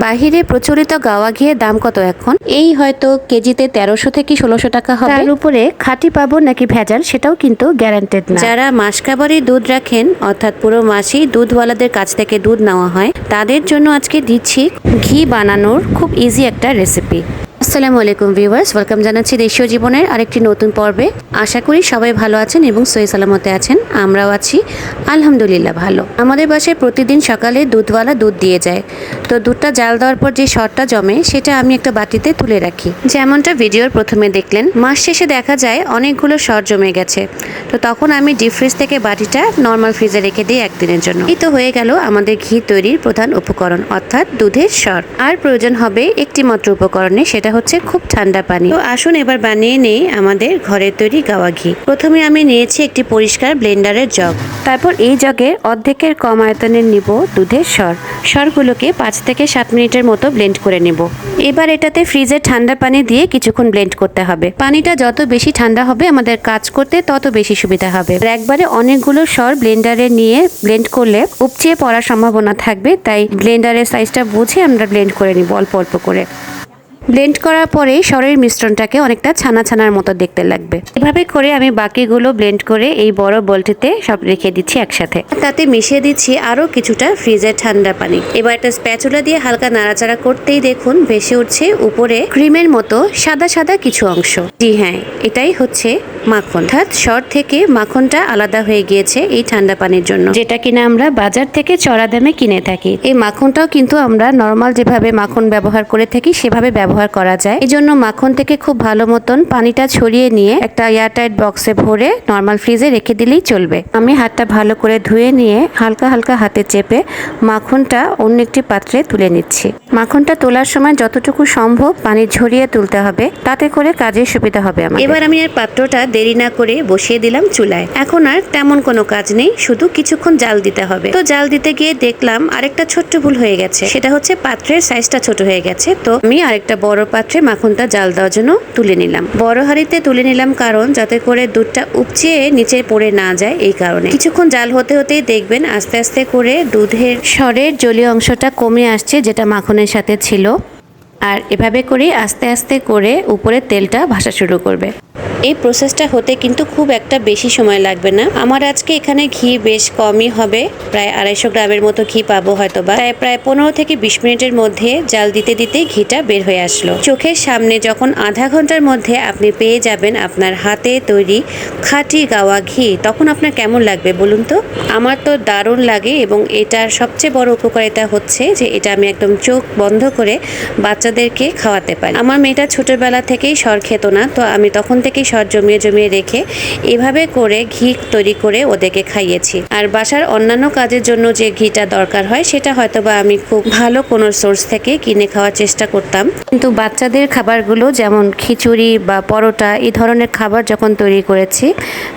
বাহিরে প্রচলিত গাওয়া ঘিয়ের দাম কত এখন? এই হয়তো কেজিতে তেরোশো থেকে ষোলোশো টাকা হবে। তার উপরে খাঁটি পাবো নাকি ভেজাল সেটাও কিন্তু গ্যারান্টেড না। যারা মাসকাবারি দুধ রাখেন অর্থাৎ পুরো মাসেই দুধওয়ালাদের কাছ থেকে দুধ নেওয়া হয় তাদের জন্য আজকে দিচ্ছি ঘি বানানোর খুব ইজি একটা রেসিপি আসসালামু আলাইকুম ভিউয়ার্স ওয়েলকাম জানাচ্ছি দেশীয় জীবনের আরেকটি নতুন পর্বে। আশা করি সবাই ভালো আছেন এবং সহি সালামতে আছেন। আমরাও আছি, আলহামদুলিল্লাহ ভালো। আমাদের বাসায় প্রতিদিন সকালে দুধওয়ালা দুধ দিয়ে যায়। তো দুধটা জাল দেওয়ার পর যে শর্টটা জমে, সেটা আমি একটা বাটিতে তুলে রাখি। যেমনটা ভিডিওর প্রথমে দেখলেন, মাস শেষে দেখা যায় অনেকগুলো শর্ট জমে গেছে। তো তখন আমি ডিপ ফ্রিজ থেকে বাটিটা নর্মাল ফ্রিজে রেখে দিই একদিনের জন্য। এই তো হয়ে গেল আমাদের ঘি তৈরির প্রধান উপকরণ, অর্থাৎ দুধের শর্ট আর প্রয়োজন হবে একটি মাত্র উপকরণে, সেটা হচ্ছে খুব ঠান্ডা পানি। তো আসুন এবার বানিয়ে নেই আমাদের ঘরের তৈরি গাওয়া ঘি প্রথমে আমি নিয়েছি একটি পরিষ্কার ব্লেন্ডারের জগ। তারপর এই জগে অর্ধেকের কম আয়তনের নিব দুধের স্বর স্বরগুলোকে পাঁচ থেকে সাত মিনিটের মতো ব্লেন্ড করে নেব। এবার এটাতে ফ্রিজে ঠান্ডা পানি দিয়ে কিছুক্ষণ ব্লেন্ড করতে হবে। পানিটা যত বেশি ঠান্ডা হবে আমাদের কাজ করতে তত বেশি সুবিধা হবে। একবারে অনেকগুলো স্বর ব্লেন্ডারে নিয়ে ব্লেন্ড করলে উপচিয়ে পড়ার সম্ভাবনা থাকবে, তাই ব্লেন্ডারের সাইজটা বুঝে আমরা ব্লেন্ড করে নিব অল্প অল্প করে। ব্লেন্ড করার পরে সরের মিশ্রণটাকে অনেকটা ছানা ছানার মতো দেখতে লাগবে। এভাবে করে আমি বাকিগুলো ব্লেন্ড করে এই বড় বলটিতে সব রেখে দিচ্ছি একসাথে। তাতে মিশিয়ে দিচ্ছি আরও কিছুটা ফ্রিজের ঠান্ডা পানি। এবার একটা স্প্যাচুলা দিয়ে হালকা নাড়াচাড়া করতেই দেখুন ভেসে উঠছে উপরে ক্রিমের মতো সাদা সাদা কিছু অংশ। জি হ্যাঁ এটাই হচ্ছে মাখন। অর্থাৎ সর থেকে মাখনটা আলাদা হয়ে গিয়েছে এই ঠান্ডা পানির জন্য। যেটা কিনা আমরা বাজার থেকে চড়া দামে কিনে থাকি। এই মাখনটাও কিন্তু আমরা নর্মাল যেভাবে মাখন ব্যবহার করে থাকি সেভাবে ব্যবহার করা যায়। এই জন্য মাখন থেকে খুব ভালো মতন পানিটা ছড়িয়ে নিয়ে একটা এয়ারটাইট বক্সে ভরে নর্মাল ফ্রিজে রেখে দিলেই চলবে। আমি হাতটা ভালো করে ধুয়ে নিয়ে হালকা হালকা হাতে চেপে মাখনটা অন্য একটি পাত্রে তুলে নিচ্ছি। মাখনটা তোলার সময় যতটুকু সম্ভব পানি ঝরিয়ে তুলতে হবে তাতে করে কাজের সুবিধা হবে আমার এবার আমি এর পাত্রটা দেরি না করে বসিয়ে দিলাম চুলায়। এখন আর তেমন কোনো কাজ নেই, শুধু কিছুক্ষণ জাল দিতে হবে। তো জাল দিতে গিয়ে দেখলাম আরেকটা ছোট্ট ভুল হয়ে গেছে। সেটা হচ্ছে পাত্রের সাইজটা ছোট হয়ে গেছে। তো আমি আরেকটা বড় পাত্রে মাখনটা জাল দেওয়ার জন্য তুলে নিলাম। বড় হাঁড়িতে তুলে নিলাম কারণ যাতে করে দুধটা উপচিয়ে নিচে পড়ে না যায় এই কারণে। কিছুক্ষণ জাল হতে হতেই দেখবেন আস্তে আস্তে করে দুধের স্বরের জলীয় অংশটা কমে আসছে যেটা মাখনের সাথে ছিল। আর এভাবে করে আস্তে আস্তে করে উপরে তেলটা ভাসা শুরু করবে। এই প্রসেসটা হতে কিন্তু খুব একটা বেশি সময় লাগবে না। আমার আজকে এখানে ঘি বেশ কমই হবে। প্রায় আড়াইশো গ্রামের মতো ঘি পাবো হয়তো বা তাই প্রায় পনেরো থেকে বিশ মিনিটের মধ্যে জাল দিতে দিতে ঘিটা বের হয়ে আসলো। চোখের সামনে যখন আধা ঘণ্টার মধ্যে আপনি পেয়ে যাবেন আপনার হাতে তৈরি খাঁটি গাওয়া ঘি, তখন আপনার কেমন লাগবে বলুন তো? আমার তো দারুণ লাগে এবং এটার সবচেয়ে বড় উপকারিতা হচ্ছে যে এটা আমি একদম চোখ বন্ধ করে বাচ্চাদেরকে খাওয়াতে পারি। আমার মেয়েটা ছোটবেলা থেকেই সর খেত না, তো আমি তখন থেকেই সর জমিয়ে জমিয়ে রেখে এভাবে করে ঘি তৈরি করে ওদেরকে খাইয়েছি। আর বাসার অন্যান্য কাজের জন্য যে ঘিটা দরকার হয়, সেটা হয়তো বা আমি খুব ভালো কোনো সোর্স থেকে কিনে খাওয়ার চেষ্টা করতাম। কিন্তু বাচ্চাদের খাবারগুলো যেমন খিচুড়ি বা পরোটা, এই ধরনের খাবার যখন তৈরি করেছি,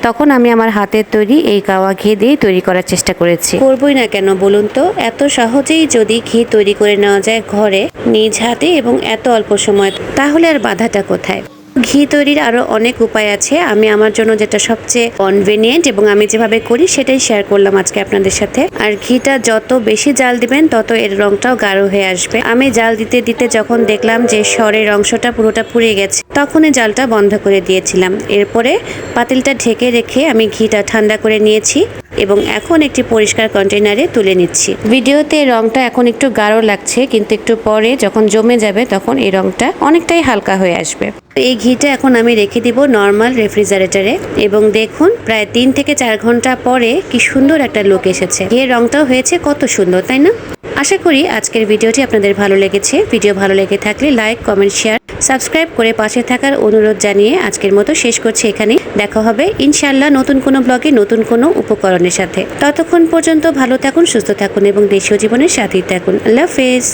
তখন আমি আমার হাতের তৈরি এই গাওয়া ঘি দিয়েই তৈরি করার চেষ্টা করেছি। করবই না কেন বলুন তো? এত সহজেই যদি ঘি তৈরি করে নেওয়া যায় ঘরে, নিজ হাতে এবং এত অল্প সময়, তাহলে আর বাধাটা কোথায়? ঘি তৈরির আরও অনেক উপায় আছে। আমি আমার জন্য যেটা সবচেয়ে কনভিনিয়েন্ট এবং আমি যেভাবে করি সেটাই শেয়ার করলাম আজকে আপনাদের সাথে। আর ঘিটা যত বেশি জাল দিবেন, তত এর রংটাও গাঢ় হয়ে আসবে। আমি জাল দিতে দিতে যখন দেখলাম যে স্বরের অংশটা পুরোটা পুড়ে গেছে, তখনই জালটা বন্ধ করে দিয়েছিলাম। এরপরে পাতিলটা ঢেকে রেখে আমি ঘিটা ঠান্ডা করে নিয়েছি। এবং এখন একটি পরিষ্কার কন্টেনারে তুলে নিচ্ছি। ভিডিওতে রংটা এখন একটু গাঢ় লাগছে, কিন্তু একটু পরে যখন জমে যাবে তখন এই রংটা অনেকটাই হালকা হয়ে আসবে। এই ঘিটা এখন আমি রেখে দিব নর্মাল রেফ্রিজারেটরে এবং দেখুন প্রায় তিন থেকে চার ঘণ্টা পরে কি সুন্দর একটা লোক এসেছে। ঘিয়ের রংটাও হয়েছে কত সুন্দর, তাই না? আশা করি আজকের ভিডিওটি আপনাদের ভালো লেগেছে। ভিডিও ভালো লেগে থাকলে লাইক, কমেন্ট, শেয়ার, সাবস্ক্রাইব করে পাশে থাকার অনুরোধ জানিয়ে আজকের মতো শেষ করছি এখানে। দেখা হবে ইনশাল্লাহ নতুন কোনো ব্লগে নতুন কোনো উপকরণের সাথে। ততক্ষণ পর্যন্ত ভালো থাকুন, সুস্থ থাকুন এবং দেশীয় জীবনের সাথেই থাকুন। আল্লাহ হাফেজ।